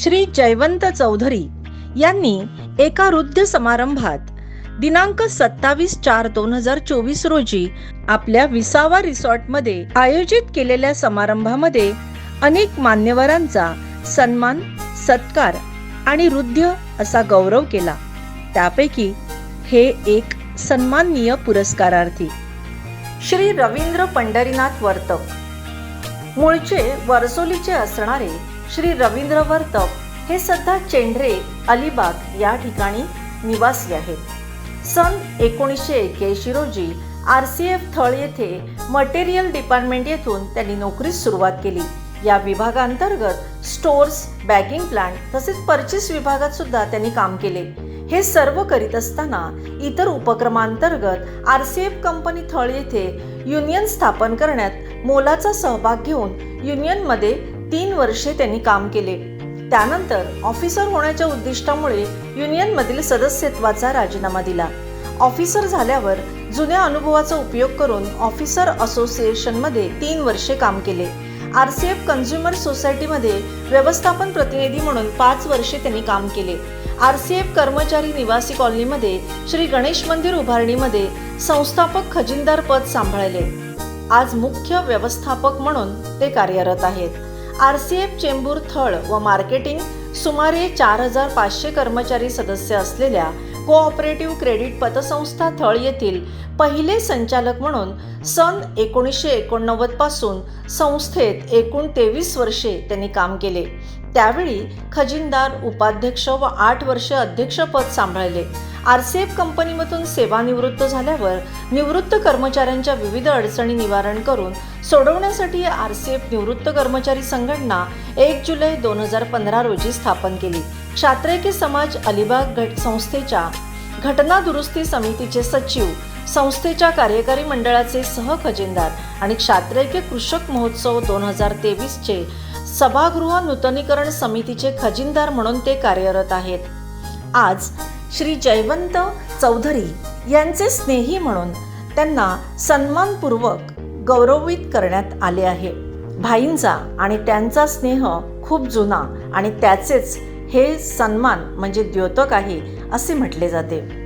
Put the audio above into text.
श्री जयवंत चौधरी यांनी एका वृद्ध समारंभात दिनांक सत्तावीस चार दोन हजार चोवीस रोजी आपल्या विसावा रिसॉर्टमध्ये आयोजित केलेल्या समारंभामध्ये अनेक मान्यवरांचा सन्मान सत्कार आणि वृद्ध असा गौरव केला. त्यापैकी हे एक सन्माननीय पुरस्कारार्थी. श्री रवींद्र पंढरीनाथ वर्तक. मूळचे वर्सोलीचे असणारे श्री रवींद्र वर्तक हे सध्या चेंढरे अलिबाग या ठिकाणी निवासी आहेत. सन एकोणीसशे एक्याऐंशी रोजी आर सी एफ थळ येथे मटेरियल डिपार्टमेंट येथून त्यांनी नोकरीस सुरुवात केली. या विभागांतर्गत स्टोअर्स बॅगिंग प्लांट तसेच परचेस विभागात सुद्धा त्यांनी काम केले. हे सर्व करीत असताना इतर उपक्रमांतर्गत R C F company Thal येथे युनियन स्थापन करण्यात मोलाचा सहभाग घेऊन युनियनमध्ये तीन वर्षे त्यांनी काम केले. त्यानंतर ऑफिसर होण्याच्या उद्दिष्टामुळे युनियनमधील सदस्यत्वाचा राजीनामा दिला. ऑफिसर झाल्यावर जुन्या अनुभवाचा उपयोग करून ऑफिसर असोसिएशनमध्ये तीन वर्षे काम केले. आर सी एफ कन्झ्युमर सोसायटीमध्ये व्यवस्थापन प्रतिनिधी म्हणून पाच वर्षे त्यांनी काम केले. आर सी एफ कर्मचारी निवासी कॉलनीमध्ये श्री गणेश मंदिर उभारणीमध्ये संस्थापक खजिनदार पद सांभाळले. आज मुख्य व्यवस्थापक म्हणून ते कार्यरत आहेत. R C F Chembur Thal व मार्केटिंग सुमारे चार हजार पाचशे कर्मचारी सदस्य असलेल्या कोऑपरेटिव्ह क्रेडिट पतसंस्था थळ येथील पहिले संचालक म्हणून सन एकोणीसशे एकोणनव्वदपासून संस्थेत एकूण तेवीस वर्षे त्यांनी काम केले. त्यावेळी खजिनदार उपाध्यक्ष व आठ वर्षे अध्यक्षपद सांभाळले. आरसीएफ कंपनीमधून सेवानिवृत्त झाल्यावर निवृत्त कर्मचाऱ्यांच्या विविध अडचणी निवारण करून सोडवण्यासाठी आर सी एफ निवृत्त कर्मचारी संघटना एक जुलै दोन हजार पंधरा रोजी स्थापन केली. क्षात्रैक्य समाज अलिबाग घट संस्थेच्या घटना दुरुस्ती समितीचे सचिव संस्थेच्या कार्यकारी मंडळाचे सह खजिनदार आणि क्षात्रैक्य कृषक महोत्सव दोन हजार तेवीसचे सभागृह नूतनीकरण समितीचे खजिनदार म्हणून ते कार्यरत आहेत. आज श्री जयवंत चौधरी यांचे स्नेही म्हणून त्यांना सन्मानपूर्वक गौरवित करण्यात आले आहे. भाईंचा आणि त्यांचा स्नेह खूप जुना आणि त्याचेच हे सन्मान म्हणजे द्योतक आहे असे म्हटले जाते.